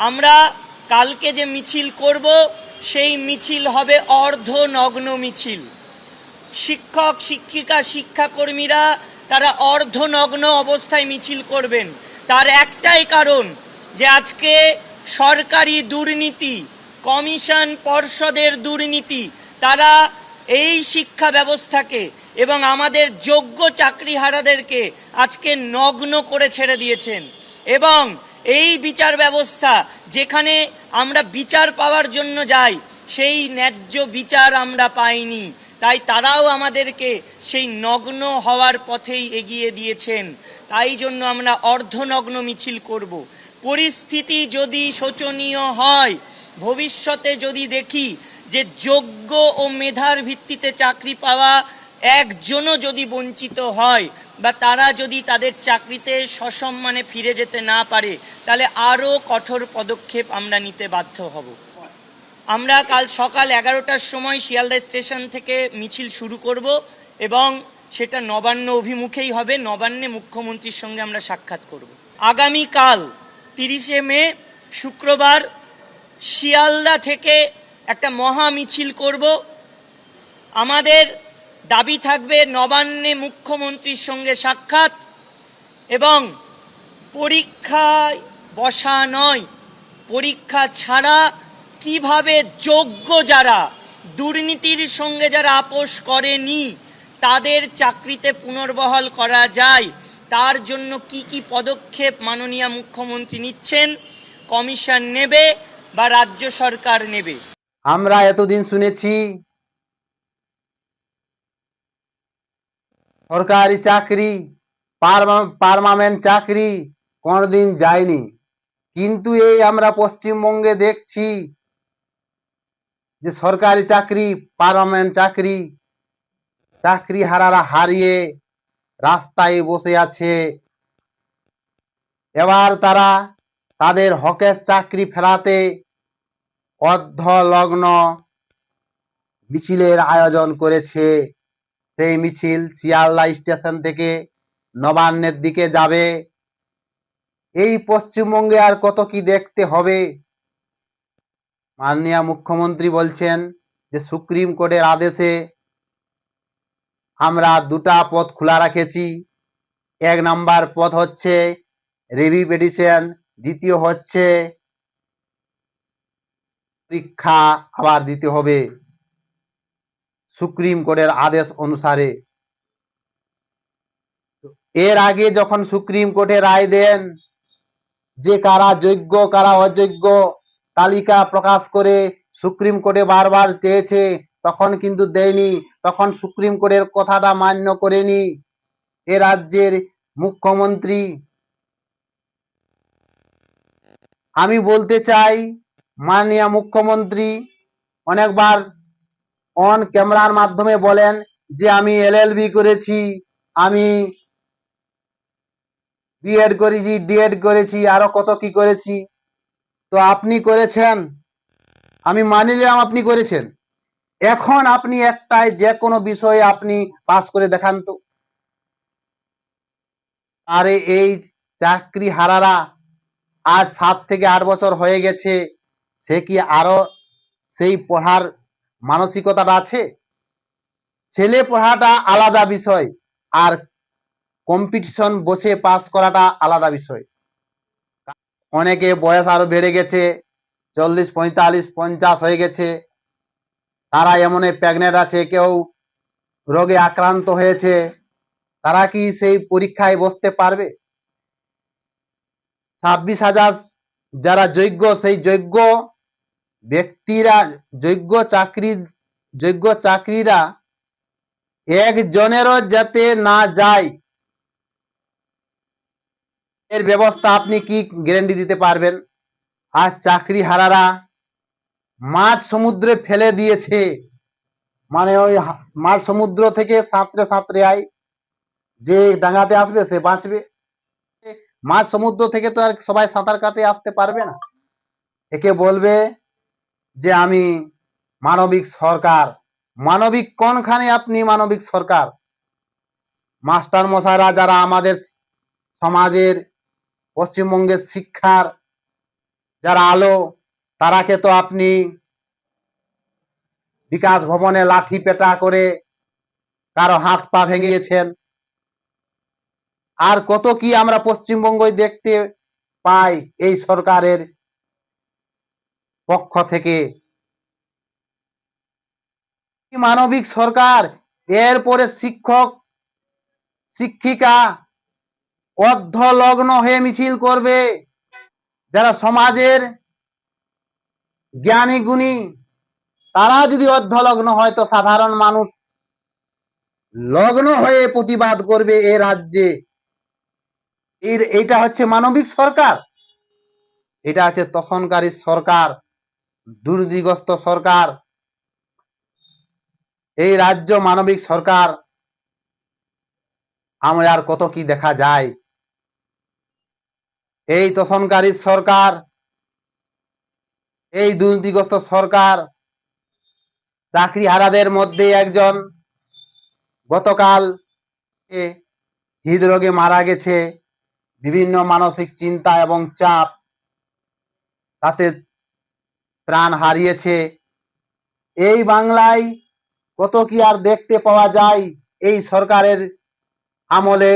আমরা কালকে যে মিছিল করব, সেই মিছিল হবে অর্ধনগ্ন মিছিল। শিক্ষক, শিক্ষিকা, শিক্ষাকর্মীরা তারা অর্ধনগ্ন অবস্থায় মিছিল করবেন। তার একটাই কারণ যে আজকে সরকারি দুর্নীতি, কমিশন পর্ষদের দুর্নীতি, তারা এই শিক্ষা ব্যবস্থাকে এবং আমাদের যোগ্য চাকরিহারাদেরকে আজকে নগ্ন করে ছেড়ে দিয়েছেন। এবং এই বিচার ব্যবস্থা যেখানে আমরা বিচার পাওয়ার জন্য যাই, সেই ন্যায্য বিচার আমরা পাইনি। তাই তারাও আমাদেরকে সেই নগ্ন হওয়ার পথেই এগিয়ে দিয়েছেন। তাই জন্য আমরা অর্ধনগ্ন মিছিল করব। পরিস্থিতি যদি শোচনীয় হয়, ভবিষ্যতে যদি দেখি যে যোগ্য ও মেধার ভিত্তিতে চাকরি পাওয়া একজনও যদি বঞ্চিত হয় বা তারা যদি তাদের চাকরিতে সসম্মানে ফিরে যেতে না পারে, তাহলে আরও কঠোর পদক্ষেপ আমরা নিতে বাধ্য হব। আমরা কাল সকাল এগারোটার সময় শিয়ালদা স্টেশন থেকে মিছিল শুরু করব এবং সেটা নবান্ন অভিমুখেই হবে, নবান্নে মুখ্যমন্ত্রীর সঙ্গে আমরা সাক্ষাৎ করব। আগামীকাল তিরিশে মে, শুক্রবার শিয়ালদা থেকে একটা মহা মিছিল করব। আমাদের দাবি থাকবে নবান্নে মুখ্যমন্ত্রীর সঙ্গে সাক্ষাৎ এবং পরীক্ষায় বসা নয়, পরীক্ষা ছাড়া কীভাবে যোগ্য যারা, দুর্নীতির সঙ্গে যারা আপোষ করেনি, তাদের চাকরিতে পুনর্বহাল করা যায়, তার জন্য কি কি পদক্ষেপ মাননীয় মুখ্যমন্ত্রী নিচ্ছেন, কমিশন নেবে বা রাজ্য সরকার নেবে? আমরা এতদিন শুনেছি সরকারি চাকরি পারমানেন্ট চাকরি কোনোদিন যায়নি। কিন্তু এই আমরা পশ্চিমবঙ্গে দেখছি যে সরকারি চাকরি পারমানেন্ট চাকরি চাকরি হারারা হারিয়ে রাস্তায় বসে আছে। এবার তারা তাদের হকের চাকরি ফেরাতে অর্ধলগ্ন মিছিলের আয়োজন করেছে। সেই মিছিল শিয়ালদা স্টেশন থেকে নবান্নের দিকে যাবে। এই পশ্চিমবঙ্গে আর কত কি দেখতে হবে? মাননীয় মুখ্যমন্ত্রী বলছেন যে, সুপ্রিম কোর্টের আদেশে আমরা দুটা পথ খোলা রেখেছি। এক নাম্বার পথ হচ্ছে রেভি পিটিশন, দ্বিতীয় হচ্ছে পরীক্ষা আবার দিতে হবে। সুপ্রিম কোর্টের আদেশ অনুসারে। এর আগে যখন সুপ্রিম কোর্টে রায় দেন যে কারা যোগ্য কারা অযোগ্য তালিকা প্রকাশ করে সুপ্রিম কোর্টে বারবার চেয়েছে তখন কিন্তু দেয়নি তখন সুপ্রিম কোর্টের কথাটা মান্য করেনি এ রাজ্যের মুখ্যমন্ত্রী। আমি বলতে চাই মাননীয় মুখ্যমন্ত্রী অনেকবার অন ক্যামেরার মাধ্যমে বলেন যে আমি এলএলবি করেছি, আমি বিএড করেছি ডিএড করেছি, আরও কত কি করেছি। তো আপনি করেছেন, আমি মানি নিলাম আপনি করেছেন। এখন আপনি একটাই, যে কোনো বিষয়ে আপনি পাস করে দেখান তো। আরে এই চাকরি হারারা আজ সাত থেকে আট বছর হয়ে গেছে, সে কি আরও সেই পড়ার মানসিকতাটা আছে? ছেলে পড়াটা আলাদা বিষয় আর কম্পিটিশন বসে পাস করাটা আলাদা বিষয়। অনেকে বয়স আরও বেড়ে গেছে, চল্লিশ, পঁয়তাল্লিশ, পঞ্চাশ হয়ে গেছে। তারা এমন প্রেগনেন্ট আছে, কেউ রোগে আক্রান্ত হয়েছে। তারা কি সেই পরীক্ষায় বসতে পারবে? ছাব্বিশ হাজার যারা যোগ্য, সেই যোগ্য ব্যক্তিরা যোগ্য চাকরি, যোগ্য চাকরিরা একজনেরও যাতে না যায়, এর ব্যবস্থা আপনি কি গ্যারেন্টি দিতে পারবেন? আর চাকরি হারারা মাছ সমুদ্রে ফেলে দিয়েছে। মানে ওই মাছ সমুদ্র থেকে সাঁতরে সাঁতরে আয়। যে ডাঙাতে আসবে সে বাঁচবে। মাছ সমুদ্র থেকে তো আর সবাই সাঁতার কাটে আসতে পারবে না। একে বলবে যে আমি মানবিক সরকার। মানবিক কোনখানে আপনি মানবিক সরকার? মাস্টার মশাইরা যারা আমাদের সমাজের, পশ্চিমবঙ্গের শিক্ষার, যারা আলো, তারাকে তো আপনি বিকাশ ভবনে লাঠি পেটা করে কারও হাত পা ভেঙিয়েছেন। আর কত কি আমরা পশ্চিমবঙ্গ দেখতে পাই এই সরকারের পক্ষ থেকে। মানবিক সরকার এরপরে শিক্ষক, শিক্ষিকা, অর্ধলগ্ন হয়ে মিছিল করবে। যারা সমাজের জ্ঞানী গুণী, তারা যদি অর্ধলগ্ন হয়, তো সাধারণ মানুষ লগ্ন হয়ে প্রতিবাদ করবে এ রাজ্যে। এর এটা হচ্ছে মানবিক সরকার। এটা আছে তখনকারী সরকার। দুর্নীতিগ্রস্ত সরকার, এই রাজ্য মানবিক সরকার আমরা আর কত কি দেখা যায়। এই তোষণকারী সরকার, এই দুর্নীতিগ্রস্ত সরকার চাকরি হারাদের মধ্যে একজন গতকাল হৃদরোগে মারা গেছে। বিভিন্ন মানসিক চিন্তা এবং চাপ, তাতে প্রাণ হারিয়েছে। এই বাংলায় কত কি আর দেখতে পাওয়া যায় এই সরকারের আমলে?